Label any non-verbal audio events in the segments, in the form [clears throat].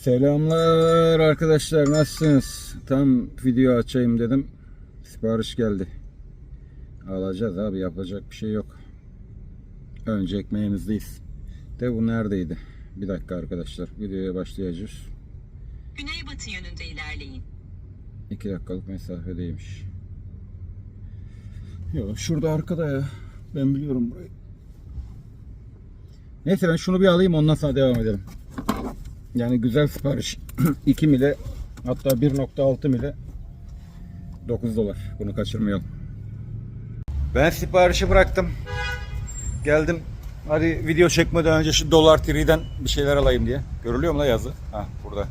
Selamlar arkadaşlar nasılsınız? Tam video açayım dedim. Sipariş geldi. Alacağız abi yapacak bir şey yok. Önce ekmeğimizdeyiz. De bu neredeydi? Bir dakika arkadaşlar videoya başlayacağız. Güneybatı yönünde ilerleyin. 2 dakikalık mesafedeymiş. Yok şurada arkada ya. Ben biliyorum burayı. Neyse ben şunu bir alayım ondan sonra devam edelim. Yani güzel sipariş. [clears throat] 2 mile hatta 1.6 mile 9 dolar. Bunu kaçırmayalım. Ben siparişi bıraktım. Geldim. Hadi video çekmeden önce şu Dolar Tree'den bir şeyler alayım diye. Görülüyor mu la yazı? Ha burada.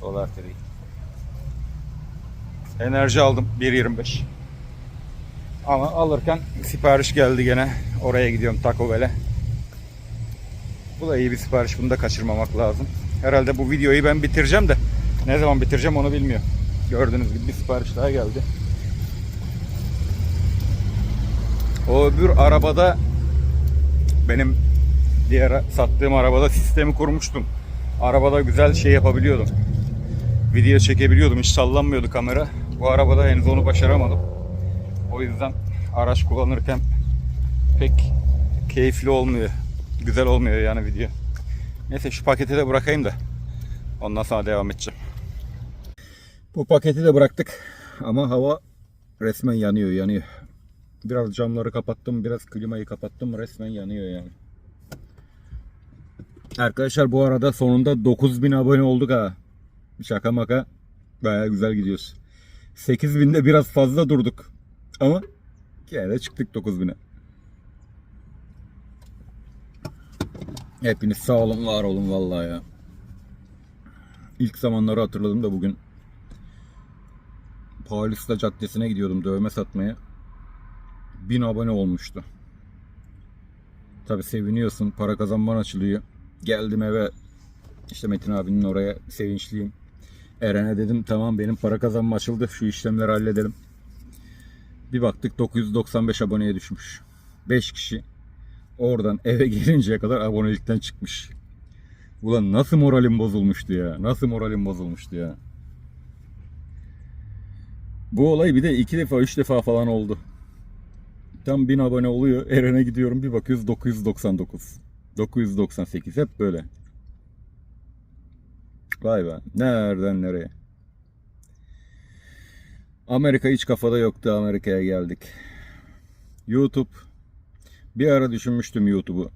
Dolar Tree. Enerji aldım 1.25. Ama alırken sipariş geldi gene. Oraya gidiyorum Taco Bell'e. Bu da iyi bir sipariş. Bunu da kaçırmamak lazım. Herhalde bu videoyu ben bitireceğim de ne zaman bitireceğim onu bilmiyorum. Gördüğünüz gibi bir sipariş daha geldi. O öbür arabada benim diğer sattığım arabada sistemi kurmuştum. Arabada güzel şey yapabiliyordum. Video çekebiliyordum. Hiç sallanmıyordu kamera. Bu arabada henüz onu başaramadım. O yüzden araç kullanırken pek keyifli olmuyor. Güzel olmuyor yani video. Neyse şu paketi de bırakayım da ondan sonra devam edeceğim. Bu paketi de bıraktık ama hava resmen yanıyor yanıyor. Biraz camları kapattım, biraz klimayı kapattım resmen yanıyor yani. Arkadaşlar bu arada sonunda 9000 abone olduk ha. Şaka maka baya güzel gidiyoruz. 8000'de biraz fazla durduk. Ama gene de çıktık 9000'e. Hepiniz sağ olun var olun vallahi ya. İlk zamanları hatırladım da bugün Paulista Caddesi'ne gidiyordum dövme satmaya. 1000 abone olmuştu. Tabi seviniyorsun para kazanman açılıyor. Geldim eve işte Metin abinin oraya sevinçliyim. Eren'e dedim tamam benim para kazanma açıldı şu işlemleri halledelim. Bir baktık 995 aboneye düşmüş. 5 kişi oradan eve [laughs] gelinceye kadar abonelikten çıkmış. Ulan nasıl moralim bozulmuştu ya. Nasıl moralim bozulmuştu ya. Bu olay bir de iki defa üç defa falan oldu. Tam 1000 abone oluyor. Eren'e gidiyorum bir bakıyoruz 999. 998 hep böyle. Vay be. Nereden nereye? Amerika hiç kafada yoktu. Amerika'ya geldik. YouTube. Bir ara düşünmüştüm YouTube'u.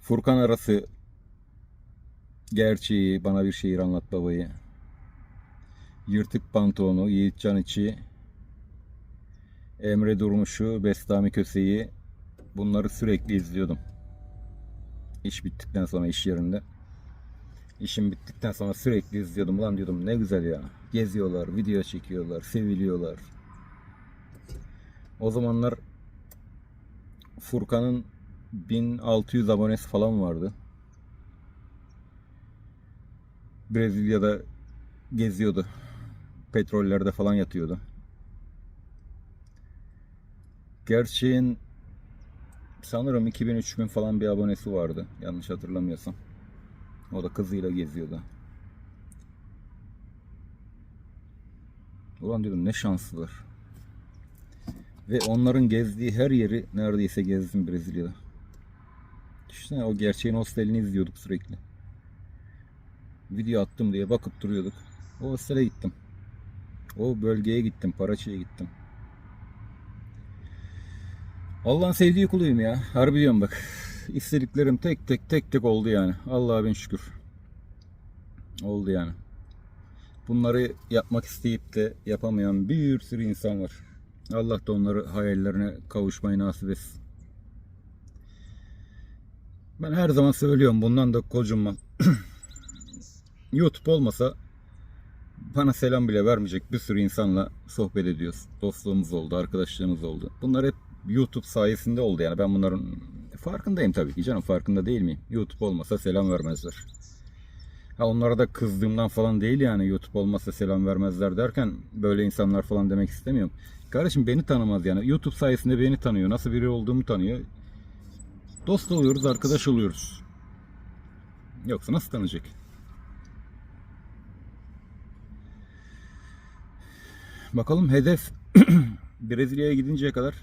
Furkan arası gerçeği, bana bir şehir anlat babayı. Yırtık pantolonu, Yiğitcan içi, Emre Durmuş'u, Bestami Köse'yi bunları sürekli izliyordum. İş bittikten sonra iş yerinde. İşim bittikten sonra sürekli izliyordum. Lan diyordum ne güzel ya. Geziyorlar, video çekiyorlar, seviliyorlar. O zamanlar Furkan'ın 1600 abonesi falan vardı. Brezilya'da geziyordu. Petrollerde falan yatıyordu. Gerçeğin sanırım 2000-3000 falan bir abonesi vardı. Yanlış hatırlamıyorsam. O da kızıyla geziyordu. Ulan diyordum ne şanslılar. Ve onların gezdiği her yeri neredeyse gezdim Brezilya'da. Düşünsene o gerçeğin hostelini izliyorduk sürekli. Video attım diye bakıp duruyorduk. O hostele gittim. O bölgeye gittim. Paraçı'ya gittim. Allah'ın sevdiği kuluyum ya. Harbi diyorum bak. İstediklerim tek tek tek tek oldu yani. Allah'a bin şükür. Oldu yani. Bunları yapmak isteyip de yapamayan bir sürü insan var. Allah da onları hayallerine kavuşmayı nasip etsin. Ben her zaman söylüyorum bundan da kocunmam. [clears throat] YouTube olmasa bana selam bile vermeyecek bir sürü insanla sohbet ediyoruz. Dostluğumuz oldu, arkadaşlığımız oldu. Bunlar hep YouTube sayesinde oldu yani. Ben bunların farkındayım tabii ki canım. Farkında değil miyim? YouTube olmasa selam vermezler. Ha onlara da kızdığımdan falan değil yani YouTube olmasa selam vermezler derken böyle insanlar falan demek istemiyorum. Kardeşim beni tanımaz yani. YouTube sayesinde beni tanıyor. Nasıl biri olduğumu tanıyor. Dost oluyoruz, arkadaş oluyoruz. Yoksa nasıl tanıyacak? Bakalım hedef [clears throat] Brezilya'ya gidinceye kadar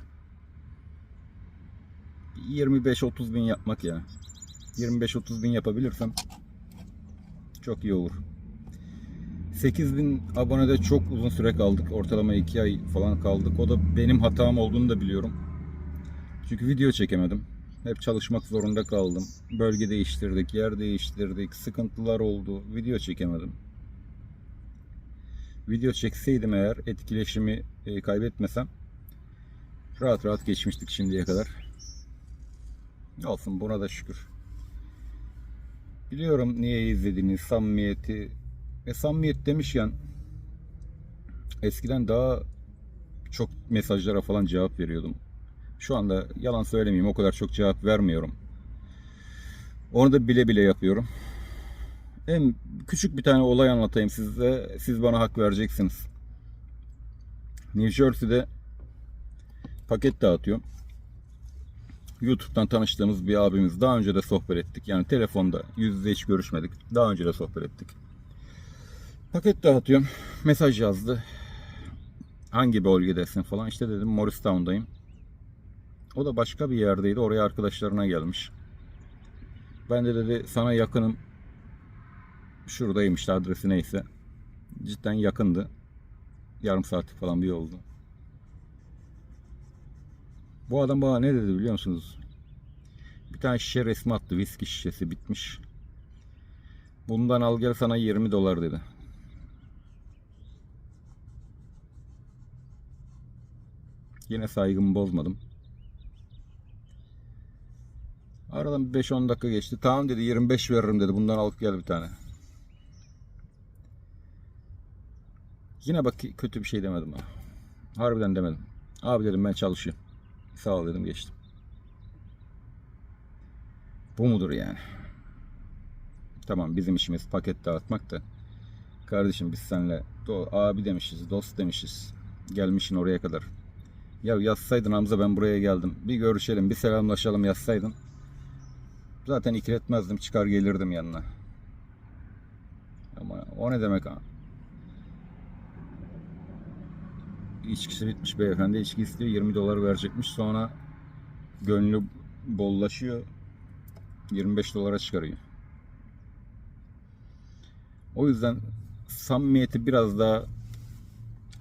25-30 bin yapmak ya. 25-30 bin yapabilirsem çok iyi olur. 8 bin abonede çok uzun süre kaldık. Ortalama 2 ay falan kaldık. O da benim hatam olduğunu da biliyorum. Çünkü video çekemedim. Hep çalışmak zorunda kaldım. Bölge değiştirdik, yer değiştirdik. Sıkıntılar oldu. Video çekemedim. Video çekseydim eğer etkileşimi e, kaybetmesem rahat rahat geçmiştik şimdiye kadar. Olsun buna da şükür. Biliyorum niye izlediğiniz samimiyeti ve samimiyet demişken eskiden daha çok mesajlara falan cevap veriyordum. Şu anda yalan söylemeyeyim o kadar çok cevap vermiyorum. Onu da bile bile yapıyorum. Hem küçük bir tane olay anlatayım size. Siz bana hak vereceksiniz. New Jersey'de paket dağıtıyorum. YouTube'dan tanıştığımız bir abimiz. Daha önce de sohbet ettik. Yani telefonda yüz yüze hiç görüşmedik. Daha önce de sohbet ettik. Paket dağıtıyorum. Mesaj yazdı. Hangi bölgedesin falan. İşte dedim Morristown'dayım. O da başka bir yerdeydi. Oraya arkadaşlarına gelmiş. Ben de dedi sana yakınım. Şuradayım işte adresi neyse. Cidden yakındı. Yarım saatlik falan bir yoldu. Bu adam bana ne dedi biliyor musunuz? Bir tane şişe resmi attı. Viski şişesi bitmiş. Bundan al gel sana 20 dolar dedi. Yine saygımı bozmadım. Aradan bir 5-10 dakika geçti. Tamam dedi 25 veririm dedi. Bundan alıp gel bir tane. Yine bak kötü bir şey demedim ha. Harbiden demedim. Abi dedim ben çalışıyorum. Sağ ol dedim geçtim. Bu mudur yani? Tamam bizim işimiz paket dağıtmak da. Kardeşim biz seninle do- abi demişiz, dost demişiz. Gelmişin oraya kadar. Ya yazsaydın Hamza ben buraya geldim. Bir görüşelim, bir selamlaşalım yazsaydın. Zaten ikiletmezdim, çıkar gelirdim yanına. Ama o ne demek ha? İçkisi bitmiş beyefendi. içki istiyor. 20 dolar verecekmiş. Sonra gönlü bollaşıyor. 25 dolara çıkarıyor. O yüzden samimiyeti biraz daha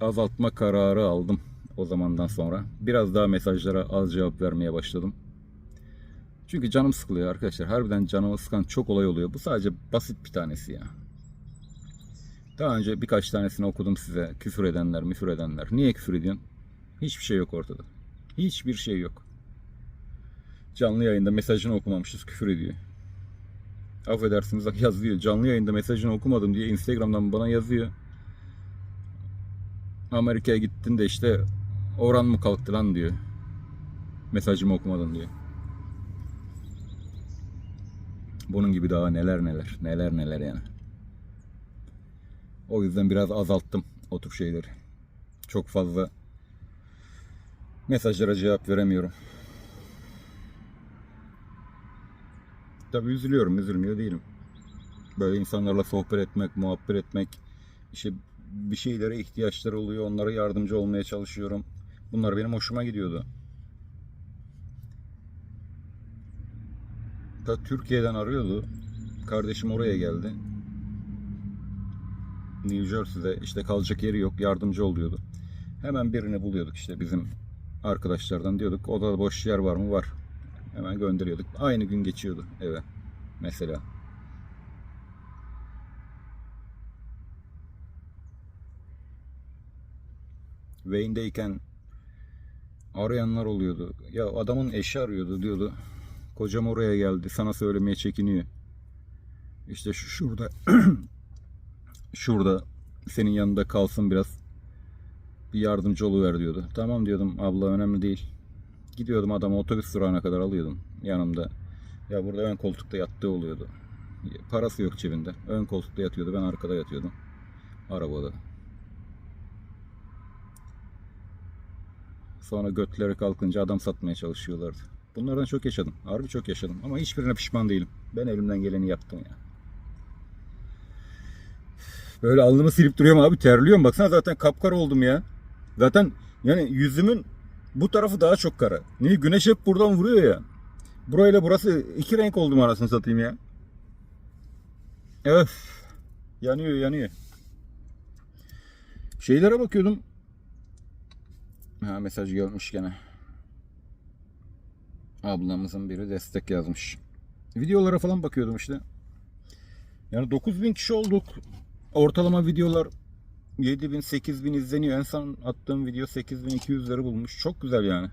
azaltma kararı aldım o zamandan sonra. Biraz daha mesajlara az cevap vermeye başladım. Çünkü canım sıkılıyor arkadaşlar. Harbiden canımı sıkan çok olay oluyor. Bu sadece basit bir tanesi ya. Daha önce birkaç tanesini okudum size. Küfür edenler, müfür edenler. Niye küfür ediyorsun? Hiçbir şey yok ortada. Hiçbir şey yok. Canlı yayında mesajını okumamışız küfür ediyor. Affedersiniz [laughs] yazıyor. Canlı yayında mesajını okumadım diye Instagram'dan bana yazıyor. Amerika'ya gittin de işte oran mı kalktı lan diyor. Mesajımı okumadın diyor. Bunun gibi daha neler neler. Neler neler yani. O yüzden biraz azalttım o tür şeyleri. Çok fazla mesajlara cevap veremiyorum. Tabii üzülüyorum, üzülmüyor değilim. Böyle insanlarla sohbet etmek, muhabbet etmek, işte bir şeylere ihtiyaçları oluyor, onlara yardımcı olmaya çalışıyorum. Bunlar benim hoşuma gidiyordu. Ta Türkiye'den arıyordu. Kardeşim oraya geldi. New Jersey'de işte kalacak yeri yok yardımcı oluyordu. Hemen birini buluyorduk işte bizim arkadaşlardan diyorduk odada boş yer var mı var. Hemen gönderiyorduk. Aynı gün geçiyordu eve mesela. Wayne'deyken arayanlar oluyordu. Ya adamın eşi arıyordu diyordu. Kocam oraya geldi sana söylemeye çekiniyor. İşte şu şurada [clears throat] şurada senin yanında kalsın biraz bir yardımcı oluver diyordu. Tamam diyordum abla önemli değil. Gidiyordum adamı otobüs durağına kadar alıyordum yanımda. Ya burada ön koltukta yattığı oluyordu. Parası yok cebinde. Ön koltukta yatıyordu ben arkada yatıyordum. Arabada. Sonra götleri kalkınca adam satmaya çalışıyorlardı. Bunlardan çok yaşadım. Harbi çok yaşadım. Ama hiçbirine pişman değilim. Ben elimden geleni yaptım ya. Böyle alnımı silip duruyorum abi terliyorum. Baksana zaten kapkara oldum ya. Zaten yani yüzümün bu tarafı daha çok kara. Niye? Güneş hep buradan vuruyor ya. Burayla burası iki renk oldum arasını satayım ya. Öf. Yanıyor yanıyor. Şeylere bakıyordum. Ha mesaj gelmiş gene. Ablamızın biri destek yazmış. Videolara falan bakıyordum işte. Yani 9000 kişi olduk. Ortalama videolar 7000 8000 izleniyor. En son attığım video 8200'leri bulmuş. Çok güzel yani.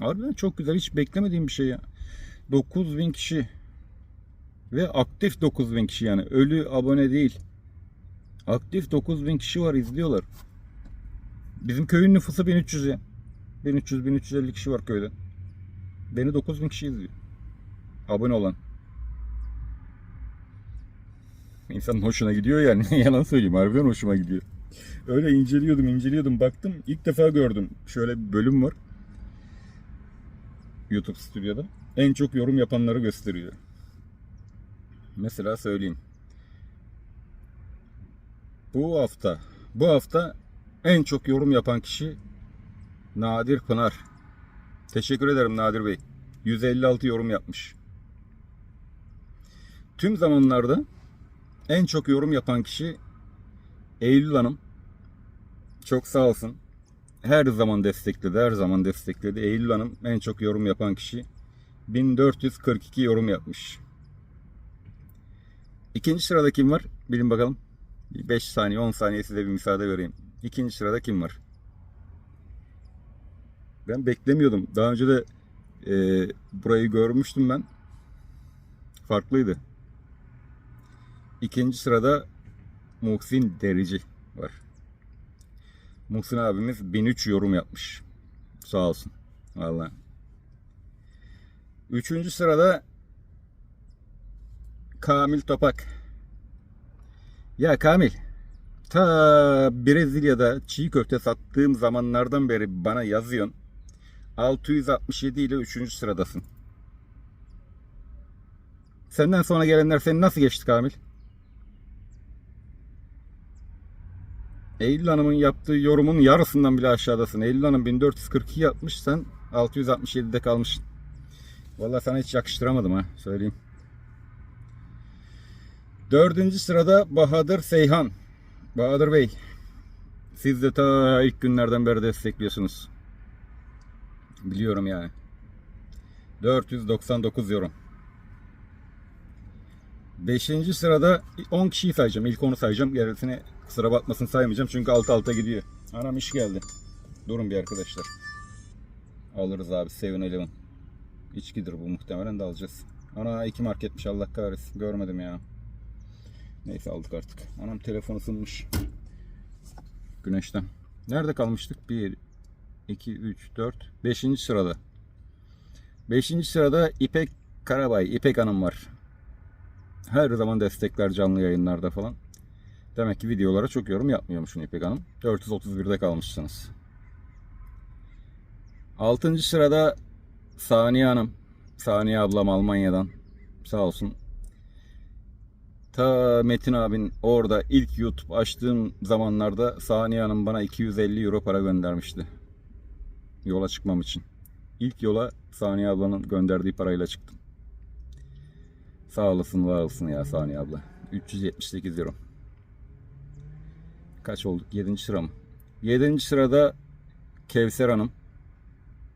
Harbiden çok güzel. Hiç beklemediğim bir şey ya. 9000 kişi ve aktif 9000 kişi yani. Ölü abone değil. Aktif 9000 kişi var izliyorlar. Bizim köyün nüfusu 1300 ya. 1300-1350 kişi var köyde. Beni 9000 kişi izliyor. Abone olan. İnsanın hoşuna gidiyor yani. [laughs] Yalan söyleyeyim. Harbiden hoşuma gidiyor. Öyle inceliyordum inceliyordum baktım. İlk defa gördüm. Şöyle bir bölüm var. YouTube stüdyoda. En çok yorum yapanları gösteriyor. Mesela söyleyeyim. Bu hafta bu hafta en çok yorum yapan kişi Nadir Pınar. Teşekkür ederim Nadir Bey. 156 yorum yapmış. Tüm zamanlarda en çok yorum yapan kişi Eylül Hanım. Çok sağ olsun. Her zaman destekledi, her zaman destekledi. Eylül Hanım en çok yorum yapan kişi 1442 yorum yapmış. İkinci sırada kim var? Bilin bakalım. 5 saniye 10 saniye size bir müsaade vereyim. İkinci sırada kim var? Ben beklemiyordum. Daha önce de e, burayı görmüştüm ben. Farklıydı. İkinci sırada Muhsin Derici var. Muhsin abimiz 1003 yorum yapmış. Sağ olsun. Vallahi. Üçüncü sırada Kamil Topak. Ya Kamil, ta Brezilya'da çiğ köfte sattığım zamanlardan beri bana yazıyorsun. 667 ile 3. sıradasın. Senden sonra gelenler seni nasıl geçti Kamil? Eylül Hanım'ın yaptığı yorumun yarısından bile aşağıdasın. Eylül Hanım 1442 yapmış, sen 667'de kalmışsın. Vallahi sana hiç yakıştıramadım ha, söyleyeyim. Dördüncü sırada Bahadır Seyhan. Bahadır Bey, siz de ta ilk günlerden beri destekliyorsunuz. Biliyorum yani. 499 yorum. Beşinci sırada 10 kişiyi sayacağım. İlk onu sayacağım. Gerisini kusura bakmasın saymayacağım. Çünkü alt alta gidiyor. Anam iş geldi. Durun bir arkadaşlar. Alırız abi 7-Eleven. İçkidir bu muhtemelen de alacağız. Ana iki marketmiş Allah kahretsin. Görmedim ya. Neyse aldık artık. Anam telefon ısınmış. Güneşten. Nerede kalmıştık? 1, 2, 3, 4, 5. sırada. 5. sırada İpek Karabay, İpek Hanım var. Her zaman destekler canlı yayınlarda falan. Demek ki videolara çok yorum yapmıyormuşsun İpek Hanım. 431'de kalmışsınız. 6. sırada Saniye Hanım. Saniye ablam Almanya'dan. Sağ olsun. Ta Metin abin orada ilk YouTube açtığım zamanlarda Saniye Hanım bana 250 euro para göndermişti. Yola çıkmam için. İlk yola Saniye ablanın gönderdiği parayla çıktım. Sağ olasın var olsun ya Saniye abla. 378 euro. Kaç olduk? 7. sıra mı? 7. sırada Kevser Hanım.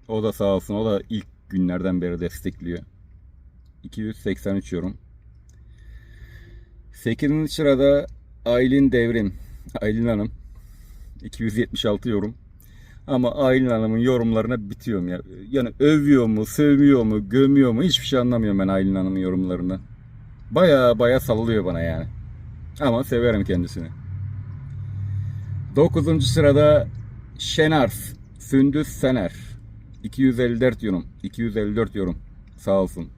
O da sağ olsun. O da ilk günlerden beri destekliyor. 283 yorum. 8. sırada Aylin Devrim. Aylin Hanım. 276 yorum. Ama Aylin Hanım'ın yorumlarına bitiyorum ya. Yani övüyor mu, sövüyor mu, gömüyor mu hiçbir şey anlamıyorum ben Aylin Hanım'ın yorumlarını. Baya baya sallıyor bana yani. Ama severim kendisini. 9. sırada Şenars. Sündüz Sener. 254 yorum. 254 yorum. Sağ olsun.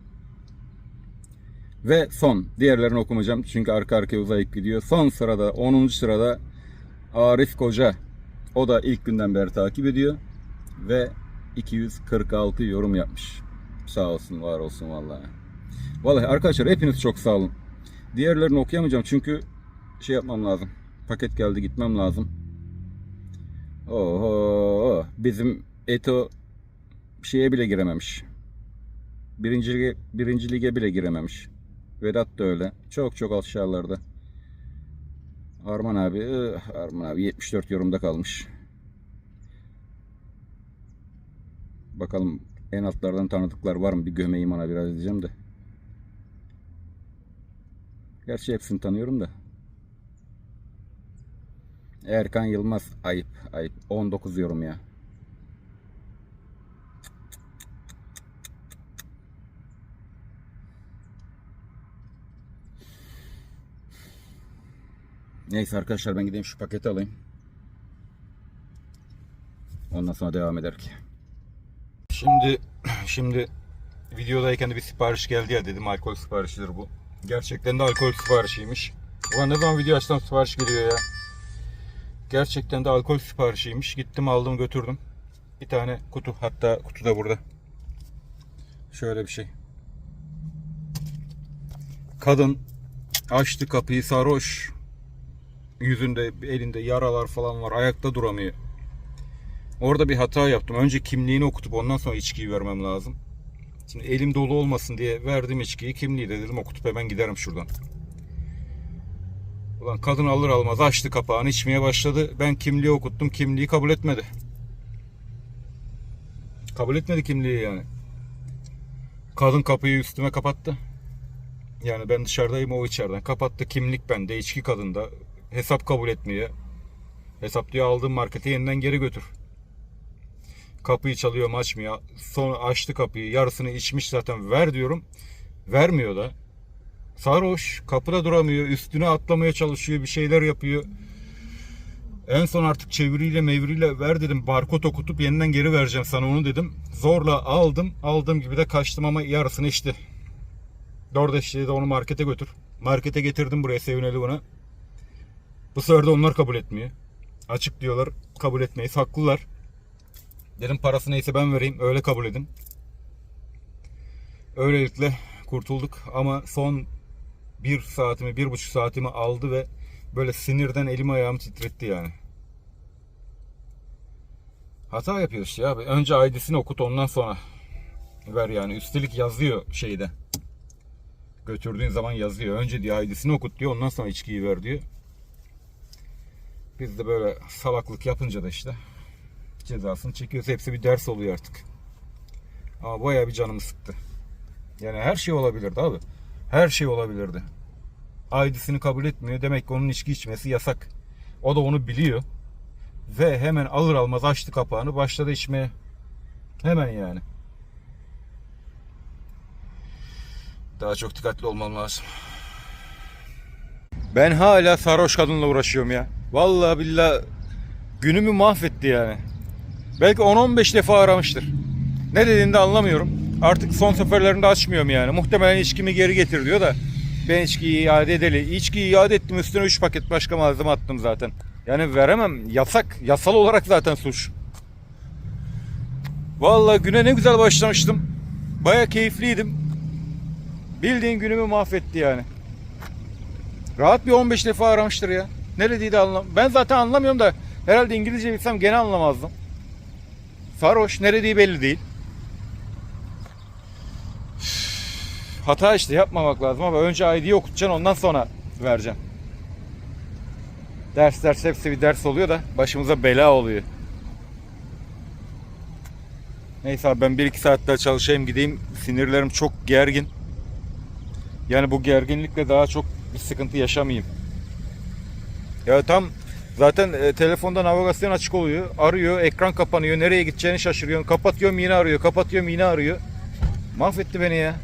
Ve son. Diğerlerini okumayacağım çünkü arka arkaya uzayıp gidiyor. Son sırada 10. sırada Arif Koca. O da ilk günden beri takip ediyor. Ve 246 yorum yapmış. Sağ olsun, var olsun vallahi. Vallahi arkadaşlar hepiniz çok sağ olun. Diğerlerini okuyamayacağım çünkü şey yapmam lazım. paket geldi gitmem lazım. Oho bizim Eto şeye bile girememiş. Birinci lige, birinci lige bile girememiş. Vedat da öyle. Çok çok aşağılarda. Arman abi, Arman abi 74 yorumda kalmış. Bakalım en altlardan tanıdıklar var mı? Bir gömeyim ona biraz diyeceğim de. Gerçi hepsini tanıyorum da. Erkan Yılmaz ayıp ayıp 19 yorum ya. Neyse arkadaşlar ben gideyim şu paketi alayım. Ondan sonra devam eder ki. Şimdi şimdi videodayken de bir sipariş geldi ya dedim alkol siparişidir bu. Gerçekten de alkol siparişiymiş. Ulan ne zaman video açsam sipariş geliyor ya. Gerçekten de alkol siparişiymiş. Gittim aldım götürdüm. Bir tane kutu hatta kutu da burada. Şöyle bir şey. Kadın açtı kapıyı sarhoş. Yüzünde elinde yaralar falan var. Ayakta duramıyor. Orada bir hata yaptım. Önce kimliğini okutup ondan sonra içkiyi vermem lazım. Şimdi elim dolu olmasın diye verdim içkiyi. Kimliği de dedim okutup hemen giderim şuradan. Ulan kadın alır almaz açtı kapağını içmeye başladı. Ben kimliği okuttum. Kimliği kabul etmedi. Kabul etmedi kimliği yani. Kadın kapıyı üstüme kapattı. Yani ben dışarıdayım o içeriden. Kapattı kimlik bende içki kadında. Hesap kabul etmiyor. Hesap diyor aldığım markete yeniden geri götür. Kapıyı çalıyorum açmıyor. Sonra açtı kapıyı. Yarısını içmiş zaten ver diyorum. Vermiyor da. Sarhoş. Kapıda duramıyor. Üstüne atlamaya çalışıyor. Bir şeyler yapıyor. En son artık çeviriyle mevriyle ver dedim. Barkod okutup yeniden geri vereceğim sana onu dedim. Zorla aldım. Aldığım gibi de kaçtım ama yarısını içti. Dört de onu markete götür. Markete getirdim buraya Sevineli buna. Bu sefer de onlar kabul etmiyor. Açık diyorlar kabul etmeyiz. Haklılar. Dedim parası neyse ben vereyim. Öyle kabul edin. Öylelikle kurtulduk ama son bir saatimi, bir buçuk saatimi aldı ve böyle sinirden elim ayağımı titretti yani. Hata yapıyor işte abi. Önce ID'sini okut ondan sonra ver yani. Üstelik yazıyor şeyde. Götürdüğün zaman yazıyor. Önce diyor ID'sini okut diyor. Ondan sonra içkiyi ver diyor. Biz de böyle salaklık yapınca da işte cezasını çekiyoruz. Hepsi bir ders oluyor artık. Ama bayağı bir canımı sıktı. Yani her şey olabilirdi abi. Her şey olabilirdi. ID'sini kabul etmiyor. Demek ki onun içki içmesi yasak. O da onu biliyor. Ve hemen alır almaz açtı kapağını başladı içmeye. Hemen yani. Daha çok dikkatli olmam lazım. Ben hala sarhoş kadınla uğraşıyorum ya. Vallahi billahi günümü mahvetti yani. Belki 10-15 defa aramıştır. Ne dediğini de anlamıyorum. Artık son seferlerinde açmıyorum yani. Muhtemelen içkimi geri getir diyor da ben içkiyi iade edeli. İçkiyi iade ettim üstüne 3 paket başka malzeme attım zaten. Yani veremem. Yasak. Yasal olarak zaten suç. Vallahi güne ne güzel başlamıştım. Baya keyifliydim. Bildiğin günümü mahvetti yani. Rahat bir 15 defa aramıştır ya. Ne dediği de anlam. Ben zaten anlamıyorum da herhalde İngilizce bilsem gene anlamazdım. Sarhoş ne dediği belli değil. Hata işte yapmamak lazım ama önce ID'yi okutacaksın ondan sonra vereceksin. Ders ders hepsi bir ders oluyor da başımıza bela oluyor. Neyse abi ben 1-2 saatler çalışayım gideyim. Sinirlerim çok gergin. Yani bu gerginlikle daha çok bir sıkıntı yaşamayayım. Ya tam zaten e, telefonda navigasyon açık oluyor. Arıyor, ekran kapanıyor. Nereye gideceğini şaşırıyorsun. Kapatıyorum yine arıyor. Kapatıyorum yine arıyor. Mahvetti beni ya.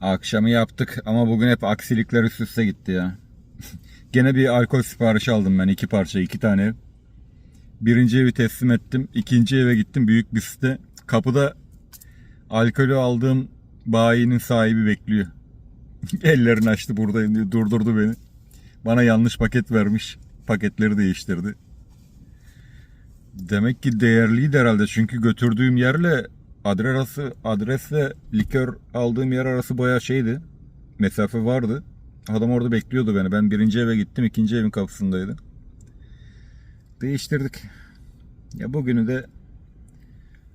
Akşamı yaptık ama bugün hep aksilikler üst üste gitti ya. [laughs] Gene bir alkol siparişi aldım ben iki parça iki tane. Birinci evi teslim ettim. ikinci eve gittim büyük bir site. Kapıda alkolü aldığım bayinin sahibi bekliyor. [laughs] Ellerini açtı buradayım diye durdurdu beni. Bana yanlış paket vermiş. Paketleri değiştirdi. Demek ki değerliydi herhalde çünkü götürdüğüm yerle adres arası adresle likör aldığım yer arası bayağı şeydi. Mesafe vardı. Adam orada bekliyordu beni. Ben birinci eve gittim. ikinci evin kapısındaydı. Değiştirdik. Ya bugünü de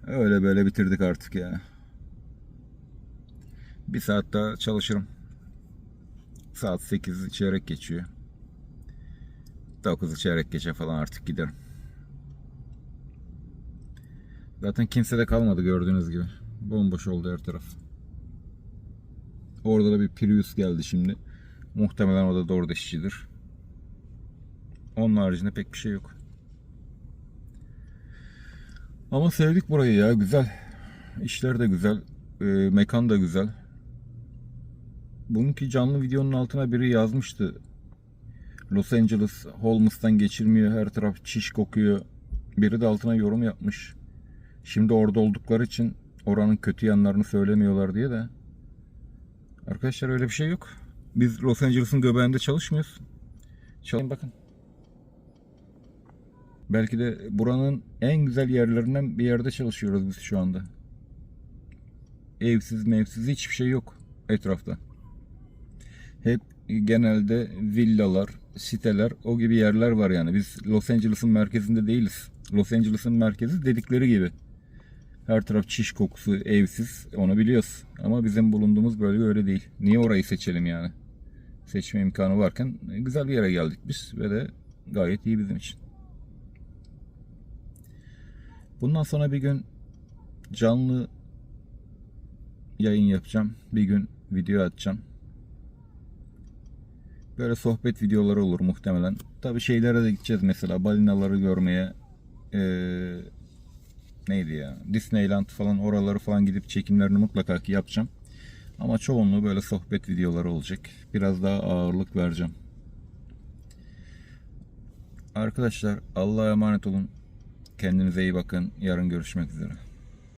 öyle böyle bitirdik artık ya. Bir saat daha çalışırım. Saat 8 çeyrek geçiyor. 9'u çeyrek geçe falan artık giderim. Zaten kimse de kalmadı gördüğünüz gibi. Bomboş oldu her taraf. Orada da bir Prius geldi şimdi. Muhtemelen o da doğru işçidir. Onun haricinde pek bir şey yok. Ama sevdik burayı ya güzel. İşler de güzel. e, mekan da güzel. Bununki canlı videonun altına biri yazmıştı. Los Angeles Holmes'tan geçirmiyor. Her taraf çiş kokuyor. Biri de altına yorum yapmış. Şimdi orada oldukları için oranın kötü yanlarını söylemiyorlar diye de. Arkadaşlar öyle bir şey yok. Biz Los Angeles'ın göbeğinde çalışmıyoruz. Çalışın bakın. Belki de buranın en güzel yerlerinden bir yerde çalışıyoruz biz şu anda. Evsiz mevsiz hiçbir şey yok etrafta. Hep genelde villalar, siteler, o gibi yerler var yani. Biz Los Angeles'ın merkezinde değiliz. Los Angeles'ın merkezi dedikleri gibi. Her taraf çiş kokusu, evsiz, onu biliyoruz. Ama bizim bulunduğumuz bölge öyle değil. Niye orayı seçelim yani? Seçme imkanı varken e, güzel bir yere geldik biz ve de gayet iyi bizim için. Bundan sonra bir gün canlı yayın yapacağım. Bir gün video atacağım. Böyle sohbet videoları olur muhtemelen. Tabi şeylere de gideceğiz mesela balinaları görmeye. Ee, neydi ya? Disneyland falan oraları falan gidip çekimlerini mutlaka ki yapacağım. Ama çoğunluğu böyle sohbet videoları olacak. Biraz daha ağırlık vereceğim. Arkadaşlar Allah'a emanet olun. Kendinize iyi bakın. Yarın görüşmek üzere.